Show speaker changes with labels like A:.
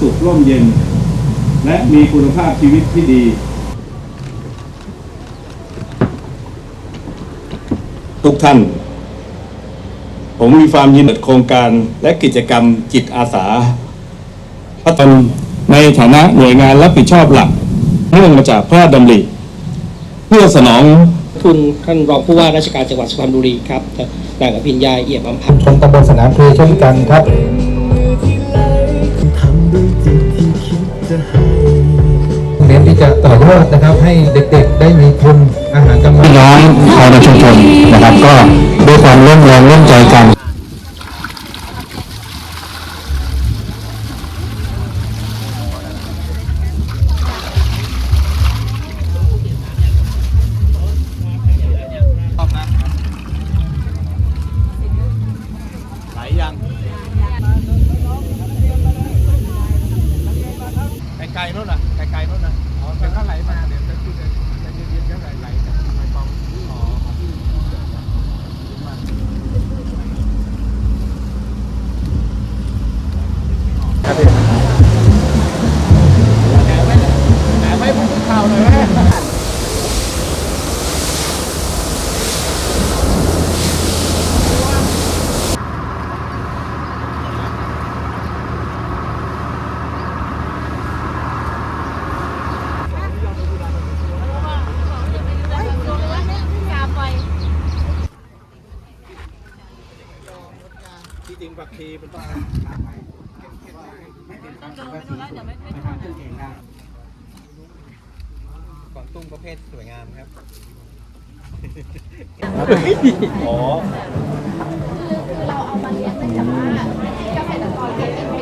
A: สุขร่มเย็น และมีคุณภาพชีวิตที่ดี ทุกท่าน ผมมีความยินดีโครงการและกิจกรรมจิตอาสาพัฒนในฐานะหน่วยงานรับผิดชอบหลักเนื่องมาจากพระราชดำริ เพื่อสนอง
B: ทุนท่านรองผู้ว่าราชการจังหวัดสุพรรณบุรีครับนางอภิญญาเอี่ยมอำพันธ์
C: ชมตำบลสนามเพลเช่นกันครับ
D: จะ
C: ต่อยอดนะครับให้เด็กๆได้มีทุนอาหารกลางวัน
E: พี่น้องชาวในชุมชนนะครับ ก็ด้วยความร่วมแรงร่วมใจกัน
A: นู้นอะไกลๆนู้นนะเดี๋ยวถ้าไหลมาเดี๋ยวจะขึ้นเลยนๆจะไหลไหลจากไฟฟองอ๋อครับพี่แต่ไม่พูดข่าวเลยแม่ ที่จริงบักคีเป็นต้อง
C: กวางตุ้งประเภทสวยงามครับ
A: อ๋อ คือ
F: เราเอามาเลี้ยงเนื่องจากว่าเกษตรกรเองเป็น